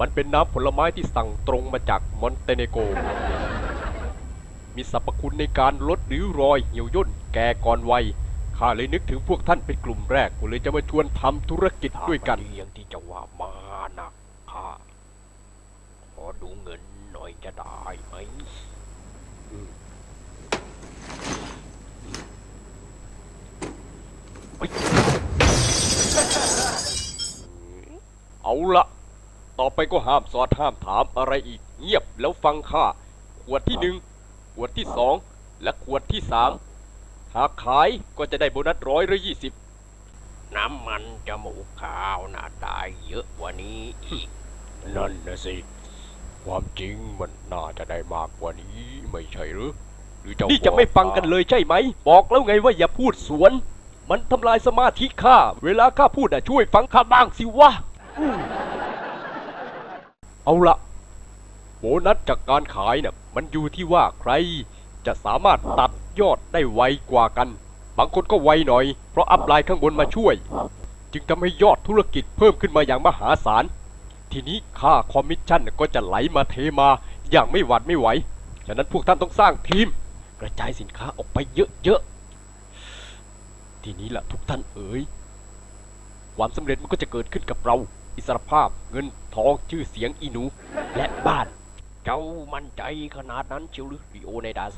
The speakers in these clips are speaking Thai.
มันเป็นน้ำผลไม้ที่สั่งตรงมาจากมอนเตเนโก มีสรรพคุณในการลดริ้วรอยเหี่ยวย่นแก่ก่อนวัย ข้าเลยนึกถึงพวกท่านเป็นกลุ่มแรกก็เลยจะมาชวนทำธุรกิจด้วยกันเรื่องที่จะว่ามานะข้าขอดูเงินหน่อยจะได้ไหมเอาละ ต่อไปก็ห้ามสอดห้ามถามอะไรอีก เงียบแล้วฟังข้า ขวดที่หนึ่งขวดที่สองและขวดที่สามหากขายก็จะได้โบนัสร้อยละยี่สิบน้ำมันจมูกขาวน่าได้เยอะกว่านี้อีก นั่นนะสิ ความจริงมันน่าจะได้มากกว่านี้ไม่ใช่หรือหรือจะนี่จะไม่ฟังกันเลยใช่ไหม บอกแล้วไงว่าอย่าพูดสวน มันทำลายสมาธิข้า เวลาข้าพูดอะช่วยฟังข้าบ้างสิวะอืม เอาละโบนัสจากการขายเนี่ยมันอยู่ที่ว่าใครจะสามารถตัดยอดได้ไวกว่ากัน บางคนก็ไวหน่อย เพราะอัพไลน์ข้างบนมาช่วย จึงทำให้ยอดธุรกิจเพิ่มขึ้นมาอย่างมหาศาล ทีนี้ค่าคอมมิชชั่นก็จะไหลมาเทมาอย่างไม่หวัดไม่ไหว ฉะนั้นพวกท่านต้องสร้างทีม กระจายสินค้าออกไปเยอะๆ ทีนี้ล่ะทุกท่านเอ๋ย ความสำเร็จมันก็จะเกิดขึ้นกับเรา อิสรภาพเงินทองชื่อเสียงอีหนู และบ้าน เจ้ามั่นใจขนาดนั้นเชียวหรือริโอในดัส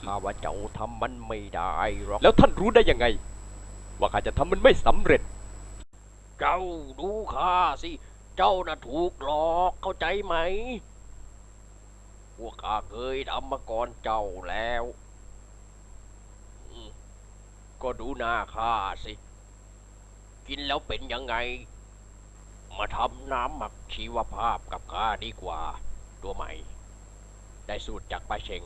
ข้าว่าเจ้าทำมันไม่ได้หรอกแล้วท่านรู้ได้ยังไง ว่าข้าจะทำมันไม่สำเร็จ เจ้าดูข้าสิ เจ้าน่ะถูกหลอกเข้าใจไหม พวกข้าเคยทำมาก่อนเจ้าแล้ว ก็ดูหน้าข้าสิ กินแล้วเป็นยังไง มาทำน้ำหมักชีวภาพกับข้าดีกว่า ตัวใหม่ ได้สูตรจากป้าเชง